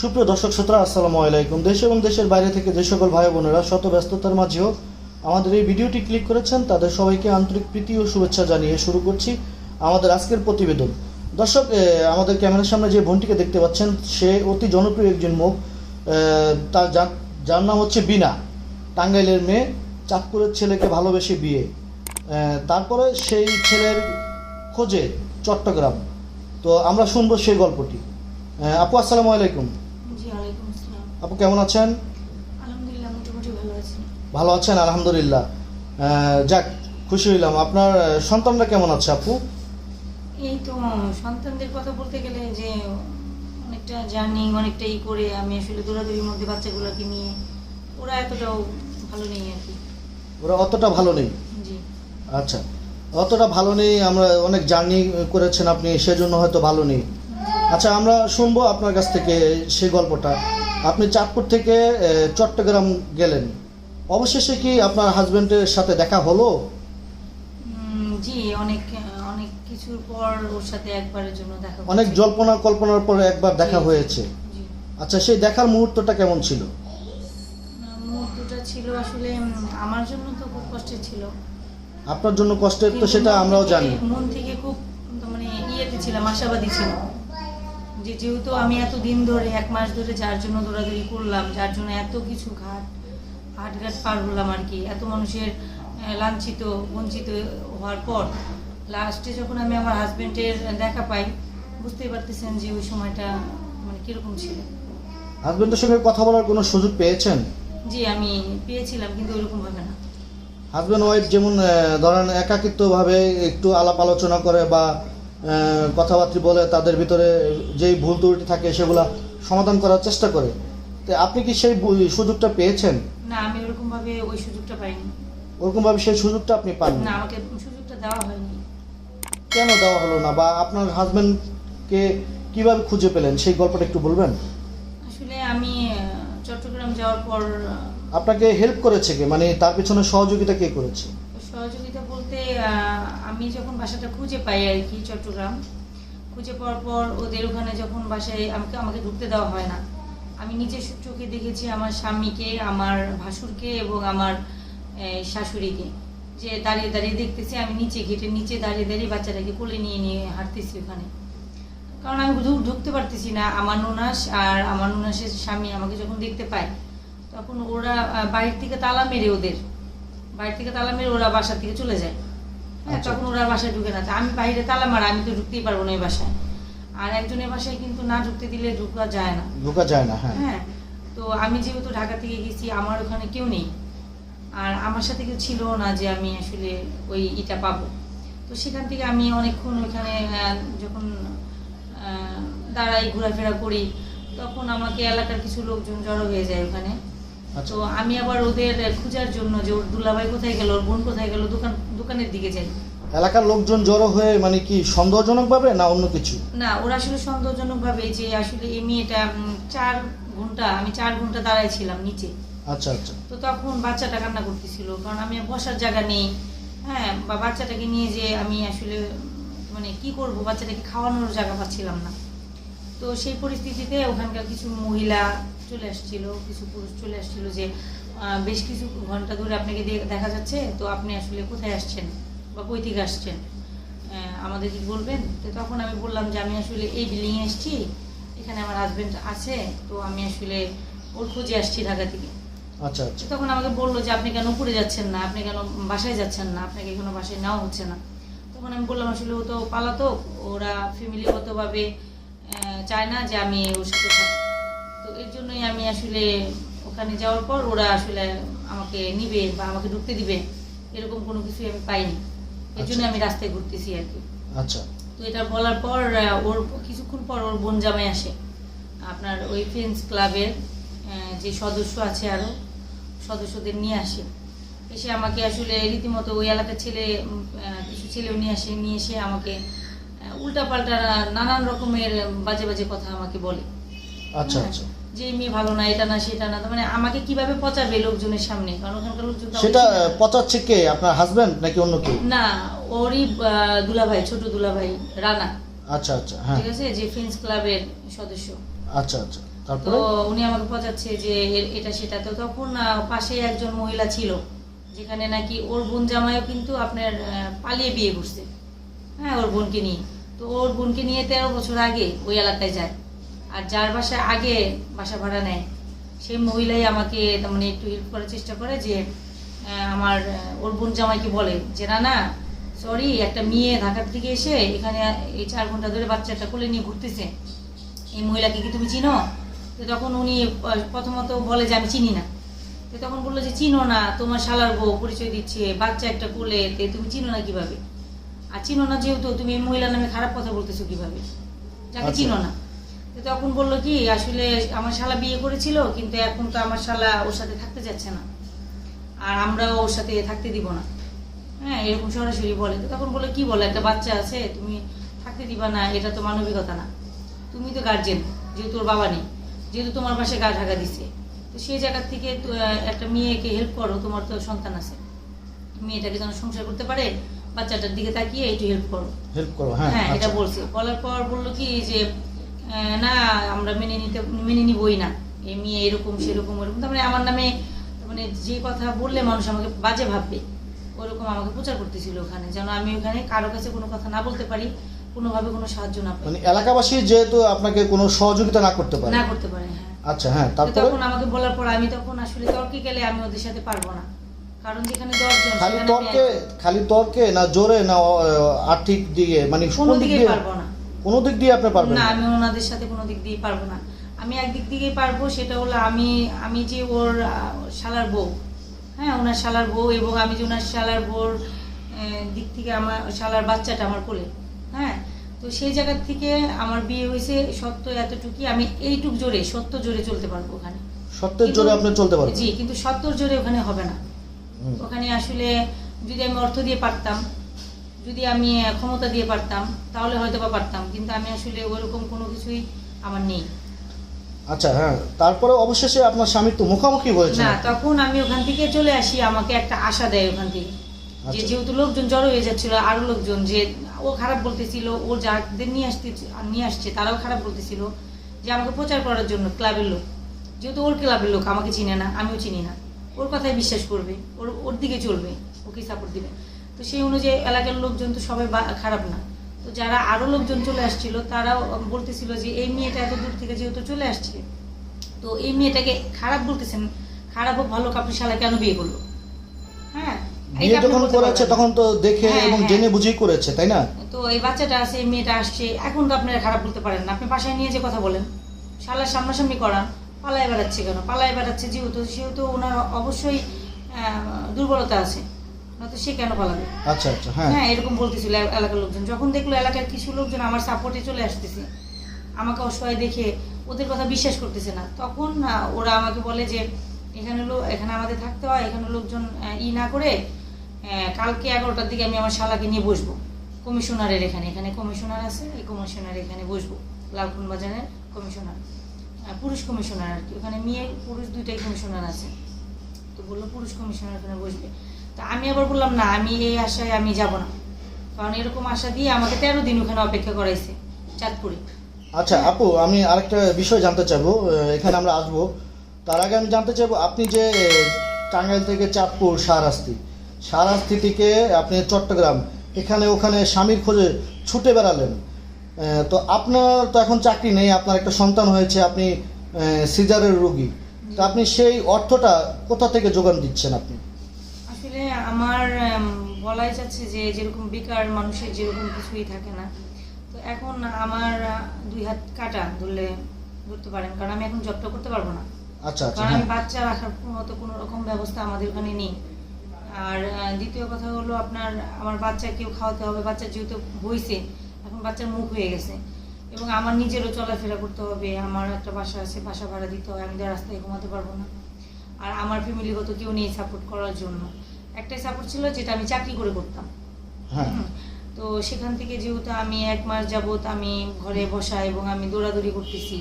সুপ্রিয় দর্শক শ্রোতা, আসসালামু আলাইকুম। দেশ এবং দেশের বাইরে থেকে যে সকল ভাই বোনেরা শত ব্যস্ততার মাঝেও আমাদের এই ভিডিওটি ক্লিক করেছেন, তাদের সবাইকে আন্তরিক প্রীতি ও শুভেচ্ছা জানিয়ে শুরু করছি আমাদের আজকের প্রতিবেদন। দর্শক আমাদের ক্যামেরার সামনে যে বোনটিকে দেখতে পাচ্ছেন, সে অতি জনপ্রিয় একজন মুখ তার যার- নাম হচ্ছে বিনা। টাঙ্গাইলের মেয়ে, চাঁদপুরের ছেলেকে ভালোবেসে বিয়ে। তারপরে সেই ছেলের খোঁজে চট্টগ্রাম। তো আমরা শুনব সেই গল্পটি। আপু, আসসালামু আলাইকুম। জি ওয়ালাইকুম আসসালাম। আপু কেমন আছেন? আলহামদুলিল্লাহ মোটামুটি ভালো আছি। ভালো আছেন আলহামদুলিল্লাহ। যাক খুশি হইলাম। আপনার সন্তানরা কেমন আছে আপু? এই তো সন্তানদের কথা বলতে গেলে যে অনেকটা জার্নি অনেকটা ই করে আমি আসলে দৌড়াদৌড়ির মধ্যে বাচ্চাগুলোকে নিয়ে ওরা এতটাও ভালো নেই আর কি। ওরা অতটা ভালো নেই? জি। আচ্ছা অতটা ভালো নেই আমরা অনেক জার্নি করেছেন আপনি সেজন্য হয়তো ভালো নেই। আচ্ছা আমরা শুনব আপনার কাছ থেকে সেই গল্পটা। আপনি চাঁদপুর থেকে চট্টগ্রাম গেলেন। অবশেষে কি আপনার হাজবেন্ডের সাথে দেখা হলো? জি অনেক অনেক কিছুর পর ওর সাথে একবারের জন্য দেখা অনেক। জল্পনা কল্পনার পরে একবার দেখা হয়েছে। আচ্ছা সেই দেখার মুহূর্তটা কেমন ছিল? মুহূর্তটা ছিল আসলে আমার জন্য তো খুব কষ্টের ছিল। আপনার জন্য কষ্টের তো সেটা আমরাও জানি। মন থেকে খুব মানে ইয়েতে ছিলাম আশাবাদী ছিলাম। যে যেহেতু আমি এত দিন ধরে এক মাস ধরে যার জন্য দৌড়াদৌড়ি করলাম যার জন্য এত কিছু ঘাট হাটঘাট পার হলাম আর কি। এত মানুষের লাঞ্ছিত বঞ্চিত হওয়ার পর লাস্টে যখন আমি আমার হাজবেন্ডের দেখা পাই বুঝতেই পারতেছেন যে ওই সময়টা মানে কীরকম ছিল। হাজবেন্ডের সঙ্গে কথা বলার কোনো সুযোগ পেয়েছেন? জি আমি পেয়েছিলাম কিন্তু ওইরকম ভাবে না। হাজব্যান্ড ওয়াইফ যেমন ধরেন একাকিত্বভাবে একটু আলাপ আলোচনা করে বা কথাবার্তা বলে তাদের ভিতরে যেই ভুল ত্রুটি থাকে সেগুলা সমাধান করার চেষ্টা করে। তো আপনি কি সেই সুযোগটা পেয়েছেন? না আমি ওরকম ভাবে ওই সুযোগটা পাইনি। ওরকমভাবে সেই সুযোগটা আপনি পান না আমাকে সুযোগটা দেওয়া হয়নি। কেন দেওয়া হলো না বা আপনার হাজব্যান্ডকে কীভাবে খুঁজে পেলেন? সেই গল্পটা একটু বলবেন? আসলে আমি চট্টগ্রাম যাওয়ার পর আপনাকে হেল্প করেছে কে? মানে তার পিছনে সহযোগিতা কে করেছে? আমি যখন বাসাটা খুঁজে পাই আর কি চট্টগ্রাম, খুঁজে পাওয়ার পর ওদের ওখানে যখন বাসায় আমাকে আমাকে ঢুকতে দেওয়া হয় না। আমি নিজের চোখে দেখেছি আমার স্বামীকে, আমার ভাসুরকে এবং আমার শাশুড়িকে। যে দাঁড়িয়ে দাঁড়িয়ে দেখতেছি, আমি নিচে গেটের নিচে দাঁড়িয়ে দাঁড়িয়ে বাচ্চাটাকে কোলে নিয়ে নিয়ে হাঁটতেছি ওখানে। কারণ আমি ঢুক- ঢুকতে পারতেছি না, আমার নুনাস আর আমার নুনাসের স্বামী আমাকে যখন দেখতে পায়, তখন ওরা বাইরে থেকে তালা মেরে ওদের। বাইরে থেকে তালা মেরে ওরা বাসার থেকে চলে যায়। হ্যাঁ আচ্ছা। তখন ওরা বাসায় ঢুকে না। আমি বাইরে তালা মারা আমি তো ঢুকতেই পারব না ওই বাসায়। আর একজনের বাসায় কিন্তু না ঢুকতে দিলে ঢুকা যায় না। ঢোকা যায় না হ্যাঁ। হ্যাঁ তো আমি যেহেতু ঢাকা থেকে গেছি আমার ওখানে কেউ নেই। আর আমার সাথে কেউ ছিল না যে আমি আসলে ওই ইটা পাবো। তো সেখান থেকে আমি অনেকক্ষণ ওইখানে যখন দাঁড়াই ঘোরাফেরা করি তখন আমাকে এলাকার কিছু লোকজন জড়ো হয়ে যায় ওখানে। তো আমি আবার ওদের খোঁজার জন্য যে ওর দুলাভাই কোথায় গেল ওর বোন কোথায় গেল দোকান দোকানের দিকে যাই। এলাকার লোকজন জড়ো হয়ে মানে কি সন্দেহজনকভাবে না অন্য কিছু? না ওরা আসলে সন্দেহজনক ভাবে যে আসলে এই মেয়েটা চার ঘণ্টা আমি চার ঘণ্টা দাঁড়ায় ছিলাম নিচে। আচ্ছা আচ্ছা। তো তখন বাচ্চাটা কান্না করতেছিল কারণ আমি বসার জায়গা নেই। হ্যাঁ বা বাচ্চাটাকে নিয়ে যে আমি আসলে মানে কি করব বাচ্চাটাকে খাওয়ানোর জায়গা পাচ্ছিলাম না। তো সেই পরিস্থিতিতে ওখানকার কিছু মহিলা চলে আসছিল কিছু পুরুষ চলে আসছিল যে বেশ কিছু ঘণ্টা ধরে আপনাকে দেখা যাচ্ছে তো আপনি আসলে কোথায় আসছেন বা কই থেকে আসছেন? আমাদের কি বলবেন? তো তখন আমি বললাম যে আমি আসলে এই বিল্ডিংয়ে এসেছি এখানে আমার হাজবেন্ড আছে তো আমি আসলে ওর খোঁজে আসছি ঢাকা থেকে। আচ্ছা আচ্ছা। তখন আমাকে বলল যে আপনি কেন উপরে যাচ্ছেন না? আপনি কেন বাসায় যাচ্ছেন না? আপনাকে কোনো বাসায় নেওয়া হচ্ছে না। তখন আমি বললাম আসলে ও তো পালাতক ওরা ফ্যামিলিগতভাবে চায় না যে আমি ওর সাথে জন্যই আমি আসলে ওখানে যাওয়ার পর ওরা আসলে আমাকে নিবে বা আমাকে ঢুকতে দিবে এরকম কোনো কিছুই আমি পাইনি। এর জন্য আমি রাস্তায় ঘুরতেছি আর কি। আচ্ছা। তো এটা বলার পর ওর কিছুক্ষণ পর ওর বোন জামাই আসে। আপনার ওই ফ্রেন্ডস ক্লাবের যে সদস্য আছে আরও সদস্যদের নিয়ে আসে। এসে আমাকে আসলে রীতিমতো ওই এলাকার ছেলে কিছু ছেলেও নিয়ে আসে নিয়ে এসে আমাকে উল্টাপাল্টা নানান রকমের বাজে বাজে কথা আমাকে বলে। আচ্ছা আচ্ছা। যে মেয়ে ভালো না এটা না সেটা না মানে আমাকে কীভাবে পচাবে লোকজনের সামনে? কারণ ওখানকার লোকজন সেটা। পচাচ্ছে কে? আপনার হাজবেন্ড নাকি অন্য কেউ? না ওরই দুলাভাই ছোট দুলাভাই রানা। আচ্ছা আচ্ছা হ্যাঁ। ঠিক আছে? যে ফ্রেন্ডস ক্লাবের সদস্য। আচ্ছা আচ্ছা তারপরে? উনি আমাকে বোঝাচ্ছে যে এটা সেটা। তো তখন পাশে একজন মহিলা ছিল যেখানে নাকি ওর বোন জামাইও কিন্তু আপনার পালিয়ে বিয়ে করছে। হ্যাঁ ওর বোনকে নিয়ে। তো ওর বোনকে নিয়ে তেরো বছর আগে ওই এলাকায় যায়। আর যার বাসায় আগে বাসা ভাড়া নেয় সেই মহিলাই আমাকে তার মানে একটু হেল্প করার চেষ্টা করে যে আমার ওর বোন জামাইকে বলে যে না না সরি একটা মেয়ে ঢাকার থেকে এসে এখানে এই চার ঘণ্টা ধরে বাচ্চাটা কোলে নিয়ে ঘুরতেছে। এই মহিলাকে কি তুমি চিনো? তো তখন উনি প্রথমত বলে যে আমি চিনি না। তো তখন বলল যে চিনো না তোমার শালার বউ পরিচয় দিচ্ছে বাচ্চা একটা কোলে তে তুমি চিনো না কীভাবে? আর চিনো না যেহেতু তুমি এই মহিলার নামে খারাপ কথা বলতেছো কীভাবে? যাকে আচ্ছা। চিনো না। তো তখন বলল কি আসলে আমার শালা বিয়ে করেছিল কিন্তু এখন তো আমার শালা ওর সাথে থাকতে যাচ্ছে না। আর আমরাও ওর সাথে থাকতে দিব না। হ্যাঁ এরকম সরাসরি বলে। তো তখন বলে কি বলে একটা বাচ্চা আছে তুমি থাকতে দিবা না এটা তো মানবিকতা না। তুমি তো গার্জেন যেহেতু ওর বাবা নেই যেহেতু তোমার পাশে গা ঢাকা দিছে। তো সেই জায়গা থেকে একটা মেয়েকে হেল্প করো তোমার তো সন্তান আছে। মেয়েটাকে যেন সংসার করতে পারে বাচ্চাটার দিকে তাকিয়ে একটু হেল্প করো। হেল্প করো হ্যাঁ হ্যাঁ এটা আচ্ছা। বলছে। বলার পর বলল কি যে না আমরা মেনে নিতে মেনে নিবই না। এই মেয়ে এরকম সেরকম ওরকম। তার মানে আমার নামে মানে যে কথা বললে মানুষ আমাকে বাজে ভাববে ওরকম আমাকে প্রচার করতেছিল ওখানে যেন আমি ওখানে কারও কাছে কোনো কথা না বলতে পারি কোনোভাবে কোনো সাহায্য না পাই। মানে এলাকাবাসী যেহেতু আপনাকে কোনো সহযোগিতা না করতে পারে। না করতে পারে হ্যাঁ। আচ্ছা হ্যাঁ তারপরে? তখন আমাকে বলার পর আমি তখন আসলে তর্কে গেলে আমি ওদের সাথে পারব না। কারণ যেখানে দশজন খালি সেখানে আমি তর্কে খালি তর্কে না জোরে না আর্থিক দিকে মানে কোন দিক পারব না। কোনো দিক দিয়ে আপনি পারবেন না আমি ওনাদের সাথে কোনো দিক দিয়ে পারব না। আমি একদিক দিকেই পারব সেটা হলো আমি আমি যে ওর শালার বউ হ্যাঁ ওনার শালার বউ এবং আমি যে ওনার শালার বউর দিক থেকে আমার শালার বাচ্চাটা আমার কোলে হ্যাঁ? তো সেই জায়গার থেকে আমার বিয়ে হয়েছে সত্য এতটুকুই আমি এইটুক জোরে সত্য জোরে চলতে পারব ওখানে। সত্যের জোরে আপনি চলতে পারবেন। জি কিন্তু সত্তর জোরে ওখানে হবে না। ওখানে আসলে যদি আমি অর্থ দিয়ে পারতাম যদি আমি ক্ষমতা দিয়ে পারতাম তাহলে হয়তো বা পারতাম কিন্তু আমি আসলে ওরকম কোনো কিছুই আমার নেই। আচ্ছা হ্যাঁ তারপরে অবশেষে আপনার স্বামীর তো মুখোমুখি হয়েছে না তখন আমি ওখান থেকে চলে আসি আমাকে একটা আশা দেয় ওখান থেকে। যে আচ্ছা। যেহেতু লোকজন জড়ো হয়ে যাচ্ছিল আরও লোকজন যে ও খারাপ বলতেছিল ও যাদের নিয়ে আসতে নিয়ে আসছে তারাও খারাপ বলতেছিল যে আমাকে প্রচার করার জন্য ক্লাবের লোক। যেহেতু ওর ক্লাবের লোক আমাকে চিনে না আমিও চিনি না। ওর কথায় বিশ্বাস করবে ওর ওর দিকে চলবে ওকে সাপোর্ট দিবে। তো সেই অনুযায়ী এলাকার লোকজন তো সবাই খারাপ না। তো যারা আরও লোকজন চলে আসছিল তারাও বলতেছিল যে এই মেয়েটা এত দূর থেকে যেহেতু চলে আসছে। তো এই মেয়েটাকে খারাপ বলতেছেন খারাপ হোক ভালো আপনি শালা কেন বিয়ে করল? হ্যাঁ বিয়ে যখন করেছে তখন তো দেখে হ্যাঁ, এবং হ্যাঁ। জেনে বুঝেই করেছে তাই না? তো এই বাচ্চাটা আছে এই মেয়েটা আসছে এখন তো আপনারা খারাপ বলতে পারেন না। আপনি বাসায় নিয়ে যে কথা বলেন। শালার সামনাসামনি করান পালায় বেড়াচ্ছে কেন? পালায় বেড়াচ্ছে যেহেতু সেহেতু ওনার অবশ্যই দুর্বলতা আছে। নয়তো সে কেন পালাবে? আচ্ছা আচ্ছা হ্যাঁ। হ্যাঁ এরকম বলতেছিল এলাকার লোকজন। যখন দেখল এলাকার কিছু লোকজন আমার সাপোর্টে চলে আসতেছে আমাকে অসহায় দেখে ওদের কথা বিশ্বাস করতেছে না। তখন ওরা আমাকে বলে যে এখানে আমাদের থাকতে হয় এখানে লোকজন ই না করে কালকে এগারোটার দিকে আমি আমার শালাকে নিয়ে বসবো। কমিশনারের এখানে এখানে কমিশনার আছে এই কমিশনার এখানে বসবো লালকুন বাজারের কমিশনার পুরুষ কমিশনার আর কি। ওখানে মেয়ে পুরুষ দুইটাই কমিশনার আছে। তো বলল পুরুষ কমিশনার এখানে বসবে। তা আমি আবার বললাম, না, আমি এই আশায় আমি যাব না। কারণ এরকম আশা দিয়ে আমাকে তেরো দিন ওখানে অপেক্ষা করাইছে চাঁদপুরে। আচ্ছা আপু, আমি আরেকটা বিষয় জানতে চাইব এখানে আমরা আসব। তার আগে আমি জানতে চাইব, আপনি যে টাঙ্গাইল থেকে চাঁদপুর শাহরাস্তি সারাস্তি থেকে আপনি চট্টগ্রাম, এখানে ওখানে স্বামীর খোঁজে ছুটে বেড়ালেন। তো আপনার তো এখন চাকরি নেই, আপনার একটা সন্তান হয়েছে, আপনি সিজারের রোগী। তো আপনি সেই অর্থটা কোথা থেকে যোগান দিচ্ছেন আপনি? আসলে আমার বলাই যাচ্ছে যে যেরকম বেকার মানুষের যেরকম কিছুই থাকে না। তো এখন আমার দুই হাত কাটা ধরলে ধরতে পারেন কারণ আমি এখন জবটা করতে পারব না। আচ্ছা আচ্ছা কারণ হ্যাঁ। আমি বাচ্চা রাখার মতো কোনো রকম ব্যবস্থা আমাদের ওখানে নেই। আর দ্বিতীয় কথা হলো আপনার আমার বাচ্চাকেও খাওয়াতে হবে বাচ্চা যেহেতু হয়েছে এখন বাচ্চার মুখ হয়ে গেছে। এবং আমার নিজেরও চলাফেরা করতে হবে আমার একটা বাসা আছে বাসা ভাড়া দিতে হয় আমি তো রাস্তায় ঘুমাতে পারব না। আর আমার ফ্যামিলিগত কেউ নেই সাপোর্ট করার জন্য। একটাই সাপোর্ট ছিল যেটা আমি চাকরি করে করতাম। হ্যাঁ। তো সেখান থেকে যেহেতু আমি এক মাস যাবত আমি ঘরে বসা এবং আমি দৌড়াদৌড়ি করতেছি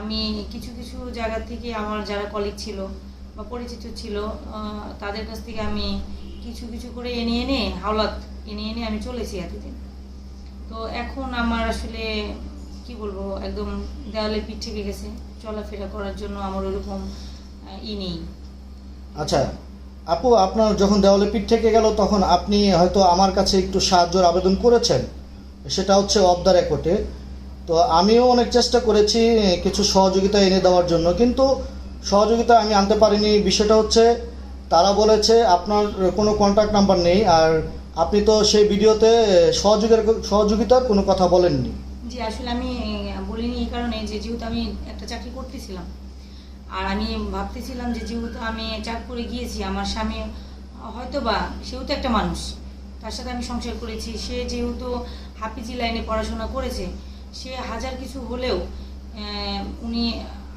আমি কিছু কিছু জায়গা থেকে আমার যারা কলিগ ছিল বা পরিচিত ছিল তাদের কাছ থেকে আমি কিছু কিছু করে এনে এনে হাওলাত এনে এনে আমি চলেছি এতদিন। তো এখন আমার আসলে কি বলব একদম দেওয়ালে পিঠ থেকে গেছে। চলাফেরা করার জন্য আমার ওরকম ই নেই। আচ্ছা আপু, আপনার যখন দেওয়ালে পিঠ থেকে গেল, তখন আপনি হয়তো আমার কাছে একটু সাহায্যের আবেদন করেছেন। সেটা হচ্ছে অফ দ্য রেকর্ডে তো আমিও অনেক চেষ্টা করেছি কিছু সহযোগিতা এনে দেওয়ার জন্য, কিন্তু সহযোগিতা আমি আনতে পারিনি। বিষয়টা হচ্ছে, তারা বলেছে, আপনার কোনো কন্ট্যাক্ট নাম্বার নেই, আর আপনি তো সেই ভিডিওতে সহযোগের, সহযোগিতার কোনো কথা বলেননি। জি, আসলে আমি বলিনি এই কারণে যে, যেহেতু আমি একটা চাকরি করতেছিলাম আর আমি ভাবতেছিলাম যে যেহেতু আমি চাক করে গিয়েছি, আমার স্বামী হয়তো বা সেও তো একটা মানুষ, তার সাথে আমি সংসার করেছি। সে যেহেতু হাফিজি লাইনে পড়াশোনা করেছে, সে হাজার কিছু হলেও উনি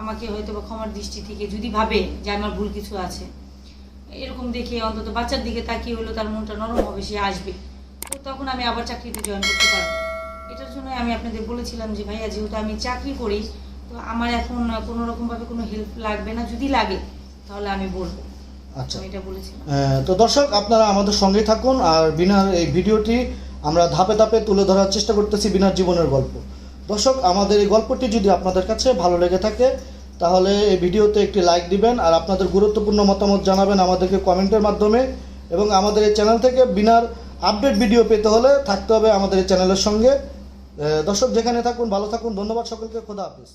আমাকে হয়তো বা ক্ষমার দৃষ্টি থেকে যদি ভাবে যে আমার ভুল কিছু আছে, এরকম দেখে অন্তত বাচ্চার দিকে তাকিয়ে হলেও তার মনটা নরম হবে, সে আসবে। তো তখন আমি আবার চাকরিতে জয়েন করতে পারব। এটার জন্য আমি আপনাদের বলেছিলাম যে, ভাইয়া, যেহেতু আমি চাকরি করি তো আমার এখন কোনো রকমভাবে কোনো হেল্প লাগবে না। যদি লাগে তাহলে আমি বলব। আচ্ছা। এটা আহ, তো দর্শক আপনারা আমাদের সঙ্গেই থাকুন আর বিনার এই ভিডিওটি আমরা ধাপে ধাপে তুলে ধরার চেষ্টা করতেছি বিনার জীবনের গল্প। দর্শক আমাদের এই গল্পটি যদি আপনাদের কাছে ভালো লেগে থাকে তাহলে এই ভিডিওতে একটি লাইক দিবেন আর আপনাদের গুরুত্বপূর্ণ মতামত জানাবেন আমাদেরকে কমেন্টের মাধ্যমে। এবং আমাদের এই চ্যানেল থেকে বিনার আপডেট ভিডিও পেতে হলে থাকতে হবে আমাদের এই চ্যানেলের সঙ্গে। দর্শক যেখানে থাকুন ভালো থাকুন। ধন্যবাদ সকলকে। খোদা হাফিজ।